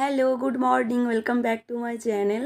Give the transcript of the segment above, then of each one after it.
Hello good morning welcome back to my channel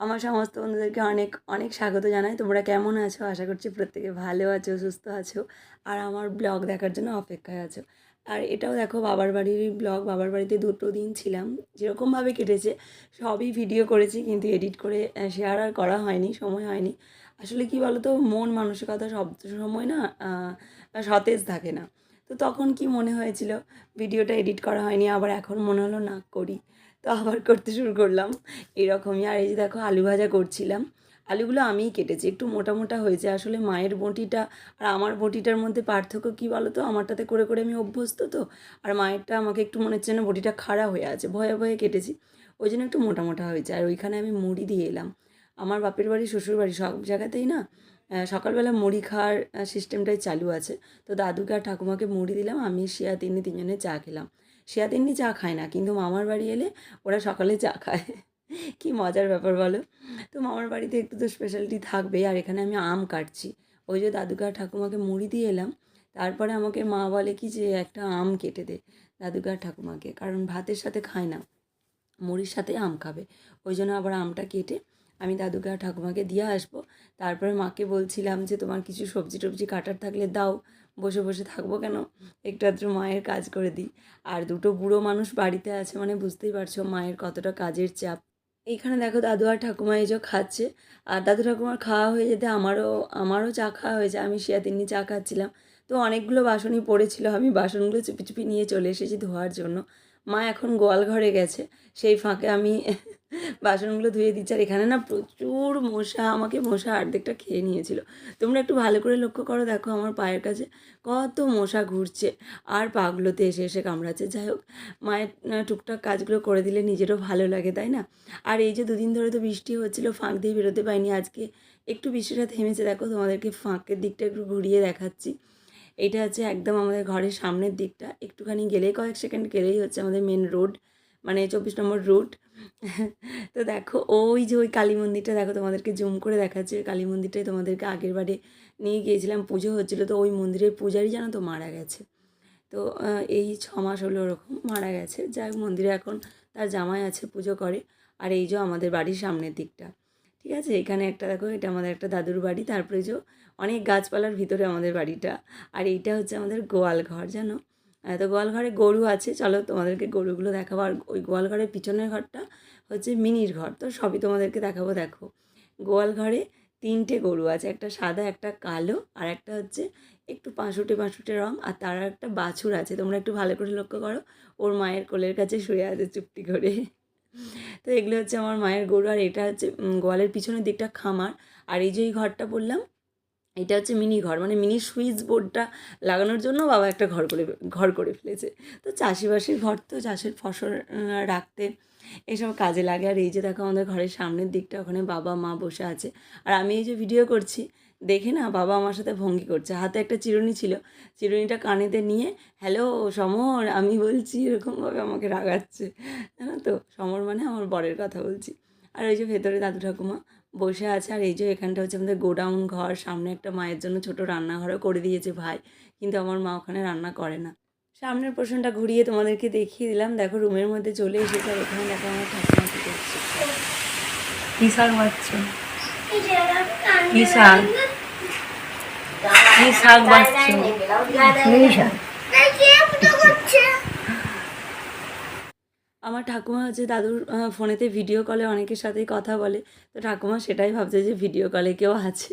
আমার সমস্ত বন্ধুদেরকে অনেক অনেক স্বাগত জানাই। তোমরা কেমন আছো? আশা করছি প্রত্যেকে ভালো আছো, সুস্থ আছো। আর আমার ব্লগ দেখার জন্য অপেক্ষায় আছো। আর এটাও দেখো, বাবার বাড়ির ব্লগ। বাবার বাড়িতে দুটো দিন ছিলাম। যেরকমভাবে কেটেছে, সবই ভিডিও করেছি, কিন্তু এডিট করে শেয়ার আর করা হয়নি, সময় হয়নি। আসলে কি বলো তো মন, মানসিকতা সব সময় না সতেজ থাকে না। তো তখন কি মনে হয়েছিল? ভিডিওটা এডিট করা হয়নি, আবার এখন মনে হলো না করি। তো আবার করতে শুরু করলাম। এরকমই আর এই যে দেখো আলু ভাজা করছিলাম। আলুগুলো আমিই কেটেছি, একটু মোটা মোটা হয়েছে। আসলে মায়ের বটিটা আর আমার বটিটার মধ্যে পার্থক্য কী বলো তো আমারটাতে করে করে আমি অভ্যস্ত তো। আর মায়েরটা আমাকে একটু মনে হচ্ছে না বটিটা খাড়া হয়ে আছে। ভয়ে ভয়ে কেটেছি। ওই জন্য একটু মোটা মোটা হয়েছে। আর ওইখানে আমি মুড়ি দিয়ে এলাম। আমার বাপের বাড়ি শ্বশুর বাড়ি সব জায়গাতেই না সকালবেলা মুড়ি খাওয়ার সিস্টেমটাই চালু আছে। তো দাদুকে আর ঠাকুমাকে মুড়ি দিলাম, আমি, শিয়া তিনি তিনজনে চা খেলাম। শিয়া তিনি চা খায় না, কিন্তু মামার বাড়ি এলে ওরা সকালে চা খায়। কি মজার ব্যাপার বলো? তো মামার বাড়িতে একটু তো স্পেশালিটি থাকবে, আর এখানে আমি আম কাটছি। ওই যে দাদুকে আর ঠাকুমাকে মুড়ি দিয়ে এলাম, তারপরে আমাকে মা বলে কি যে, একটা আম কেটে দে। দাদুকে আর ঠাকুমাকে, কারণ ভাতের সাথে খায় না, মুড়ির সাথে আম খাবে। ওই জন্য আবার আমটা কেটে আমি দাদুকে আর ঠাকুমাকে দিয়ে আসব। তারপরে মাকে বলছিলাম যে, তোমার কিছু সবজি টবজি কাটার থাকলে দাও, বসে বসে থাকব কেন? একটু আধটু মায়ের কাজ করে দিই। আর দুটো বুড়ো মানুষ বাড়িতে আছে মানে বুঝতেই পারছ মায়ের কতটা কাজের চাপ। এইখানে দেখো দাদু আর ঠাকুমা এই যে খাচ্ছে। আর দাদু ঠাকুমার খাওয়া হয়ে যেতে আমারও আমারও চা খাওয়া হয়েছে আমি শিয়া তিন্নি চা খাচ্ছিলাম। তো অনেকগুলো বাসনই পড়েছিল। আমি বাসনগুলো চুপি চুপি নিয়ে চলে এসেছি ধোয়ার জন্য। মা এখন গোয়াল ঘরে গেছে। সেই ফাঁকে আমি বাসনগুলো ধুয়ে দিচ্ছি আর এখানে না প্রচুর মশা, আমাকে মশা অর্ধেকটা খেয়ে নিয়েছিল। তোমরা একটু ভালো করে লক্ষ্য করো, দেখো আমার পায়ের কাছে কত মশা ঘুরছে আর পাগুলোতে এসে এসে কামড়াচ্ছে। যাই হোক, মায়ের টুকটাক কাজগুলো করে দিলে নিজেরও ভালো লাগে, তাই না? আর এই যে দুদিন ধরে তো বৃষ্টি হচ্ছিল, ফাঁক দিয়ে বেরোতে পাইনি আজকে একটু বৃষ্টিটা থেমেছে। দেখো তোমাদেরকে ফাঁকের দিকটা একটু ঘুরিয়ে দেখাচ্ছি। এটা হচ্ছে একদম আমাদের ঘরের সামনের দিকটা। একটুখানি গেলেই কয়েক সেকেন্ড গেলেই হচ্ছে আমাদের মেন রোড মানে চব্বিশ নম্বর রুট তো দেখো, ওই যে ওই কালী মন্দিরটা দেখো, তোমাদেরকে জুম করে দেখাচ্ছে। কালী মন্দিরটাই তোমাদেরকে আগের বারে নিয়ে গিয়েছিলাম। পুজো হচ্ছিল, তো ওই মন্দিরের পূজারই জানো তো মারা গেছে। তো এই ছ মাস হলো ওরকম মারা গেছে। যাই মন্দিরে এখন তার জামাই আছে, পুজো করে। আর এই যে আমাদের বাড়ির সামনের দিকটা। ঠিক আছে? এখানে একটা দেখো, এটা আমাদের একটা দাদুর বাড়ি, তারপরে যে অনেক গাছপালার ভিতরে আমাদের বাড়িটা। আর এইটা হচ্ছে আমাদের গোয়াল ঘর, জানো? তো গোয়াল ঘরে গরু আছে। চলো তোমাদেরকে গরুগুলো দেখাবো। আর ওই গোয়াল ঘরের পিছনের ঘরটা হচ্ছে মিনির ঘর। তো সবই তোমাদেরকে দেখাবো, দেখো। গোয়াল ঘরে তিনটে গরু আছে, একটা সাদা, একটা কালো, আর একটা হচ্ছে একটু পাঁশুটে পাঁশুটে রং, আর তার একটা বাছুর আছে। তোমরা একটু ভালো করে লক্ষ্য করো, ওর মায়ের কোলের কাছে শুয়ে আছে চুপটি করে। তো এগুলো হচ্ছে আমার মায়ের গরু, আর এটা হচ্ছে গোয়ালের পিছনের দিকটা খামার। আর এই যে এই ঘরটা বললাম, এটা হচ্ছে মিনি ঘর। মানে মিনি সুইচ বোর্ডটা লাগানোর জন্য বাবা একটা ঘর করে ঘর করে ফেলেছে। তো চাষিবাসির ঘর তো চাষের ফসল রাখতে এসব কাজে লাগে। আর এই যে দেখো আমাদের ঘরের সামনের দিকটা, ওখানে বাবা মা বসে আছে। আর আমি এই যে ভিডিও করছি দেখে না বাবা আমার সাথে ভঙ্গি করছে। হাতে একটা চিরুনি ছিল। চিরুনিটা কানেতে নিয়ে, হ্যালো, সমর। আমি বলছি, এরকমভাবে আমাকে রাগাচ্ছে। জানো তো? সমর মানে আমার বরের কথা বলছি। আর ওই যে ভেতরে দাদু ঠাকুমা বসে আছে, আর এই যে এখানটা হচ্ছে আমাদের গোডাউন ঘর। সামনে একটা মায়ের জন্য ছোট রান্নাঘরও করে দিয়েছে ভাই। কিন্তু আমার মা ওখানে রান্না করে না। সামনের পোর্শনটা ঘুরিয়ে তোমাদেরকে দেখিয়ে দিলাম। দেখো, রুমের মধ্যে চলে এসেছে আর এখানে দেখো আমার ঠাকুমা কি করছে শাক বাচ্চা। কি শাক? কি শাক আমার ঠাকুমা হচ্ছে দাদুর ফোনেতে ভিডিও কলে অনেকের সাথেই কথা বলে। তো ঠাকুমা সেটাই ভাবছে যে ভিডিও কলে কেউ আছে।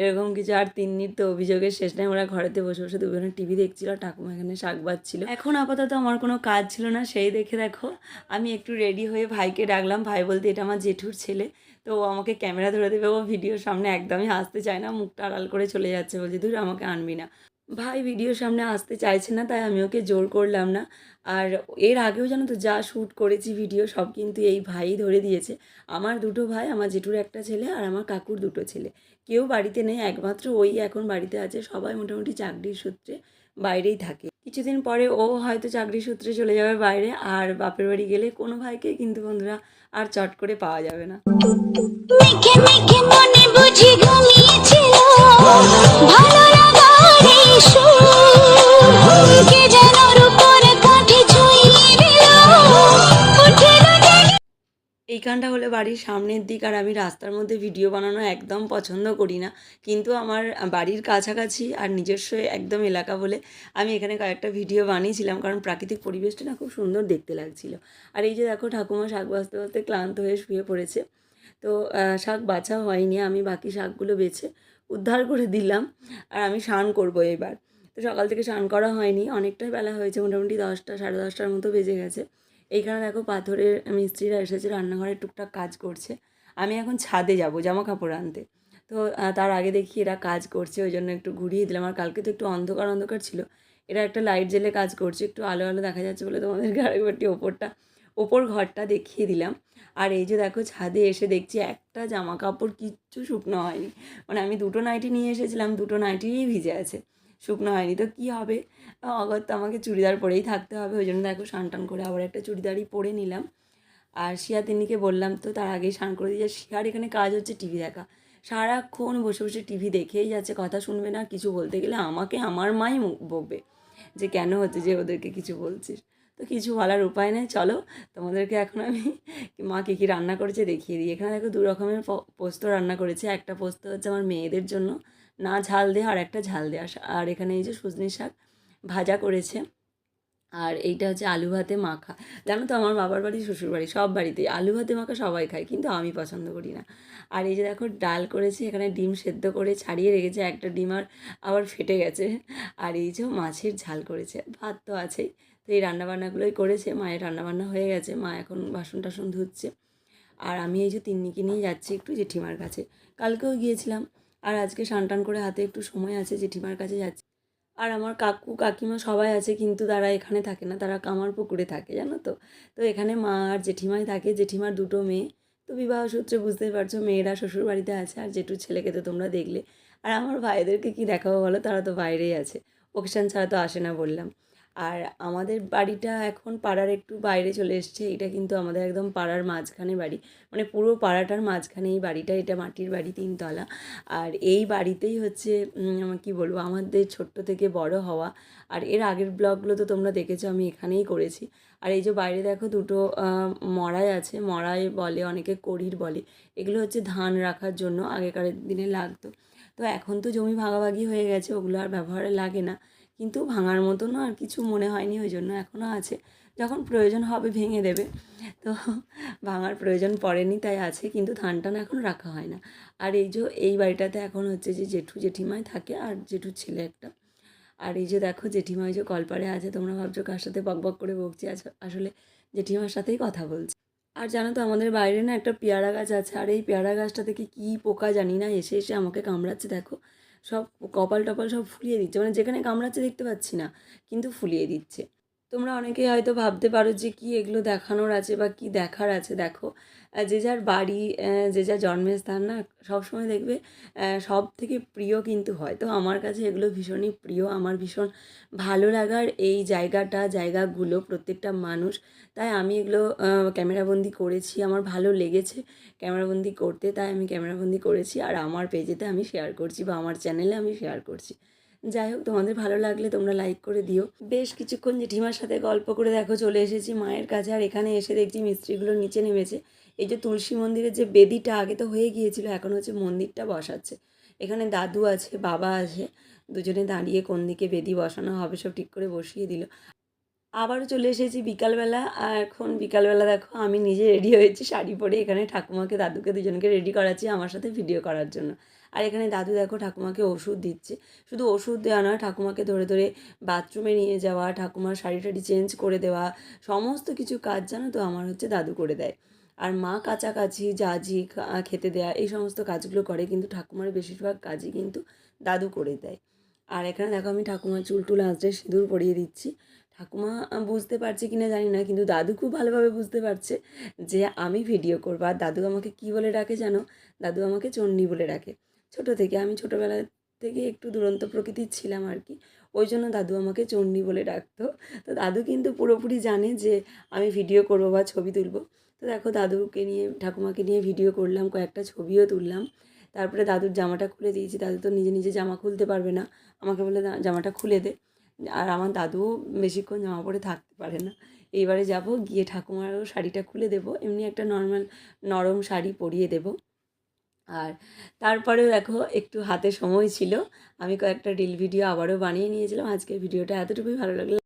এরকম কিছু আর তিন্নির তো অভিযোগের শেষ নাই। ওরা ঘরেতে বসে বসে দুজনে টিভি দেখছিল আর ঠাকুমা এখানে শাক বাজছিল এখন আপাতত আমার কোনো কাজ ছিল না সেই দেখে দেখো আমি একটু রেডি হয়ে ভাইকে ডাকলাম। ভাই বলতে এটা আমার জেঠুর ছেলে। তো ও আমাকে ক্যামেরা ধরে দেবে, ও ভিডিওর সামনে একদমই আসতে চায় না, মুখটা আড়াল করে চলে যাচ্ছে, বলছে দূর আমাকে আনবি না। ভাই, ভিডিওর সামনে আসতে চাইছে না, তাই আমি ওকে জোর করলাম না। আর এর আগেও জানো তো, যা শ্যুট করেছি, ভিডিও, সব কিন্তু এই ভাই ধরে দিয়েছে। আমার দুটো ভাই, আমার জেঠুর একটা ছেলে আর আমার কাকুর দুটো ছেলে। কেউ বাড়িতে নেই, একমাত্র ওই এখন বাড়িতে আছে, সবাই মোটামুটি চাকরির সূত্রে বাইরেই থাকে। কিছুদিন পরে ও হয়তো চাকরির সূত্রে চলে যাবে বাইরে, আর বাপের বাড়ি গেলে কোনো ভাইকে কিন্তু বন্ধুরা আর চট করে পাওয়া যাবে না। ভালো এইখানটা হলো বাড়ির সামনের দিক আর আমি রাস্তার মধ্যে ভিডিও বানানো একদম পছন্দ করি না। কিন্তু আমার বাড়ির কাছাকাছি আর নিজস্ব একদম এলাকা বলে আমি এখানে কয়েকটা ভিডিও বানিয়েছিলাম কারণ প্রাকৃতিক পরিবেশটা না খুব সুন্দর দেখতে লাগছিল। আর এই যে দেখো ঠাকুমা শাক বাঁচতে বাঁচতে ক্লান্ত হয়ে শুয়ে পড়েছে। তো শাক বাছা হয়নি, আমি বাকি শাকগুলো বেছে উদ্ধার করে দিলাম আর আমি স্নান করব এবার। তো সকাল থেকে স্নান করা হয়নি, অনেকটাই বেলা হয়েছে, মোটামুটি দশটা, সাড়ে দশটার মতো বেজে গেছে। এইখানে দেখো পাথরের মিস্ত্রিরা এসেছে রান্নাঘরে টুকটাক কাজ করছে। আমি এখন ছাদে যাব জামা কাপড় আনতে। তো তার আগে দেখি এরা কাজ করছে, ওই জন্য একটু ঘুরিয়ে দিলাম। আর কালকে তো একটু অন্ধকার অন্ধকার ছিল। এরা একটা লাইট জেলে কাজ করছে, একটু আলো আলো দেখা যাচ্ছে বলে তোমাদেরকে আরেকবারটি ওপরটা, ওপর ঘরটা দেখিয়ে দিলাম। আর এই যে দেখো ছাদে এসে দেখছি একটা জামা কাপড় কিচ্ছু শুকনো হয়নি। মানে আমি দুটো নাইটি নিয়ে এসেছিলাম, দুটো নাইটিই ভিজে আছে। শুকনো হয়নি। তো কী হবে? অগর তো আমাকে চুড়িদার পরেই থাকতে হবে। ওই জন্য দেখো স্নান টান করে আবার একটা চুড়িদারই পরে নিলাম। আর শিয়া তিনিকে বললাম, তো তার আগেই স্নান করে দিয়ে শিয়ার এখানে কাজ হচ্ছে টিভি দেখা। সারাক্ষণ বসে বসে টিভি দেখেই যাচ্ছে, কথা শুনবে না, কিছু বলতে গেলে আমাকে আমার মাই বকবে। যে কেন হচ্ছে যে ওদেরকে কিছু বলছিস? তো কিছু বলার উপায় নেই। চলো, তোমাদেরকে এখন আমি মা কী কী রান্না করেছে দেখিয়ে দিই। এখানে দেখো দু রকমের পোস্ত রান্না করেছে। একটা পোস্ত হচ্ছে আমার মেয়েদের জন্য। না ঝাল দেওয়া আর একটা ঝাল দেওয়া আর এখানে এই যে সজনে শাক ভাজা করেছে। আর এইটা হচ্ছে আলু ভাতে মাখা। জানো তো আমার বাবার বাড়ি, শ্বশুর বাড়ি, সব বাড়িতেই আলু ভাতে মাখা সবাই খায়, কিন্তু আমি পছন্দ করি না। আর এই যে দেখো ডাল করেছে, এখানে ডিম সেদ্ধ করে ছাড়িয়ে রেখেছে, একটা ডিম আর, আবার ফেটে গেছে। আর এই যে মাছের ঝাল করেছে, ভাত তো আছেই। তো এই রান্নাবান্নাগুলোই করেছে, মায়ের রান্নাবান্না হয়ে গেছে, মা এখন বাসন টাসন ধুচ্ছে। আর আমি এই যে তিন্নিকে নিয়ে যাচ্ছি একটু জেঠিমার কাছে। কালকেও গিয়েছিলাম। আর আজকে টান করে হাতে একটু সময় আছে, জেঠিমার কাছে যাচ্ছি। আর আমার কাকু, কাকিমা সবাই আছে, কিন্তু তারা এখানে থাকে না, তারা কামার পুকুরে থাকে, জানো তো? তো এখানে মা আর জেঠিমাই থাকে, জেঠিমার দুটো মেয়ে। তো বিবাহ সূত্রে বুঝতেই পারছ, মেয়েরা শ্বশুর বাড়িতে আছে আর জেঠুর ছেলেকে তো তোমরা দেখলে। আর আমার ভাইদেরকে কি দেখাবো বলো? তারা তো বাইরেই আছে। ওকেশান ছাড়া তো আসে না বললাম। আর আমাদের বাড়িটা এখন পাড়ার একটু বাইরে চলে এসছে, এটা কিন্তু আমাদের একদম পাড়ার মাঝখানে বাড়ি। মানে পুরো পাড়াটার মাঝখানে এই বাড়িটা, এটা মাটির বাড়ি তিনতলা। আর এই বাড়িতেই হচ্ছে কি বলব, আমাদের ছোট্ট থেকে বড় হওয়া। আর এর আগের ব্লগগুলো তো তোমরা দেখেছ, আমি এখানেই করেছি। আর এই যে বাইরে দেখো দুটো মড়াই আছে। মড়াই বলে, অনেকে করির বলে। এগুলো হচ্ছে ধান রাখার জন্য আগেকার দিনে লাগতো। তো এখন তো জমি ভাগাভাগি হয়ে গেছে, ওগুলো আর ব্যবহারে লাগে না। কিন্তু ভাঙার মতনও আর কিছু মনে হয়নি, ওই জন্য এখনও আছে। যখন প্রয়োজন হবে ভেঙে দেবে। তো ভাঙার প্রয়োজন পড়েনি, তাই আছে, কিন্তু ধান টান এখন রাখা হয় না। আর এই যে, এই বাড়িটাতে এখন হচ্ছে যে, জেঠু জেঠিমাই থাকে আর জেঠুর ছেলে একটা। আর এই যে, দেখো জেঠিমা ওই যে কলপারে আছে, তোমরা ভাবছ কার সাথে বক বক করে বকছি? আস- আসলে জেঠিমার সাথেই কথা বলছি। আর জানো তো, আমাদের বাইরে না একটা পেয়ারা গাছ আছে, আর এই পেয়ারা গাছটা থেকে কী পোকা জানি না, এসে এসে আমাকে কামড়াচ্ছে, দেখো। সব কপাল টপাল সব ফুলিয়ে দিচ্ছে। মানে যেখানে কামড়াচ্ছে দেখতে পাচ্ছি না, কিন্তু ফুলিয়ে দিচ্ছে। তোমরা অনেকেই হয়তো ভাবতে পারো যে কি এগুলো দেখানোর আছে বা কি দেখার আছে, দেখো। যে যার বাড়ি যে যার জন্মের স্থান না, সবসময় দেখবে সব থেকে প্রিয় কিন্তু হয়। তো আমার কাছে এগুলো ভীষণই প্রিয়। আমার ভীষণ ভালো লাগার এই জায়গাটা, জায়গাগুলো, প্রত্যেকটা মানুষ। তাই আমি এগুলো ক্যামেরাবন্দি করেছি। আমার ভালো লেগেছে ক্যামেরাবন্দি করতে। তাই আমি ক্যামেরাবন্দি করেছি। আর আমার পেজেতে আমি শেয়ার করছি বা আমার চ্যানেলে আমি শেয়ার করছি। যাই হোক, তোমাদের ভালো লাগলে তোমরা লাইক করে দিও। বেশ কিছুক্ষণ জেঠিমার সাথে গল্প করে দেখো, চলে এসেছি মায়ের কাছে। আর এখানে এসে দেখছি মিস্ত্রিগুলো নিচে নেমেছে। এই যে তুলসী মন্দিরের যে বেদিটা আগে তো হয়ে গিয়েছিল, এখন হচ্ছে মন্দিরটা বসাচ্ছে। এখানে দাদু আছে, বাবা আছে, দুজনে দাঁড়িয়ে কোন দিকে বেদি বসানো হবে সব ঠিক করে বসিয়ে দিল। আবারও চলে এসেছি বিকালবেলা। আর এখন বিকালবেলা দেখো, আমি নিজে রেডি হয়েছি, শাড়ি পরে এখানে ঠাকুমাকে, দাদুকে দুজনকে রেডি করাচ্ছি আমার সাথে ভিডিও করার জন্য। আর এখানে দাদু দেখো ঠাকুমাকে ওষুধ দিচ্ছে। শুধু ওষুধ দেওয়া নয়, ঠাকুমাকে ধরে ধরে বাথরুমে নিয়ে যাওয়া, ঠাকুমার শাড়ি টাড়ি চেঞ্জ করে দেওয়া, সমস্ত কিছু কাজ জানো তো আমার হচ্ছে দাদু করে দেয়। আর মা কাছাকাছি জাজি খেতে দেয়া, এই সমস্ত কাজগুলো করে কিন্তু ঠাকুমার বেশিরভাগ কাজই কিন্তু দাদু করে দেয়। আর এখানে দেখো আমি ঠাকুমার চুল টুল আঁচড়ে সিঁদুর পরিয়ে দিচ্ছি। ঠাকুমা বুঝতে পারছে কিনা জানি না, কিন্তু দাদু খুব ভালোভাবে বুঝতে পারছে যে আমি ভিডিও করব। আর দাদু আমাকে কি বলে ডাকে জানো? দাদু আমাকে চণ্ডী বলে ডাকে। ছোট থেকে। আমি ছোটোবেলা থেকে একটু দুরন্ত প্রকৃতির ছিলাম আর কি ওই জন্য দাদু আমাকে চণ্ডী বলে ডাকতো। তো দাদু কিন্তু পুরোপুরি জানে যে আমি ভিডিও করব বা ছবি তুলবো। তো দেখো দাদুকে নিয়ে, ঠাকুমাকে নিয়ে ভিডিও করলাম, কয়েকটা ছবিও তুললাম। তারপরে দাদুর জামাটা খুলে দিয়েছি। দাদু তো নিজে নিজে জামা খুলতে পারবে না। আমাকে বলে জামাটা খুলে দে। আর আমার দাদুও বেশিক্ষণ জামা পরে থাকতে পারে না। এইবারে যাব, গিয়ে ঠাকুমারও শাড়িটা খুলে দেবো। এমনি একটা নর্মাল নরম শাড়ি পরিয়ে দেবো। আর তারপরেও দেখো একটু হাতে সময় ছিল। আমি কয়েকটা রিল ভিডিও আবারও বানিয়ে নিয়েছিলাম। আজকের ভিডিওটা এতটুকুই। ভালো লাগল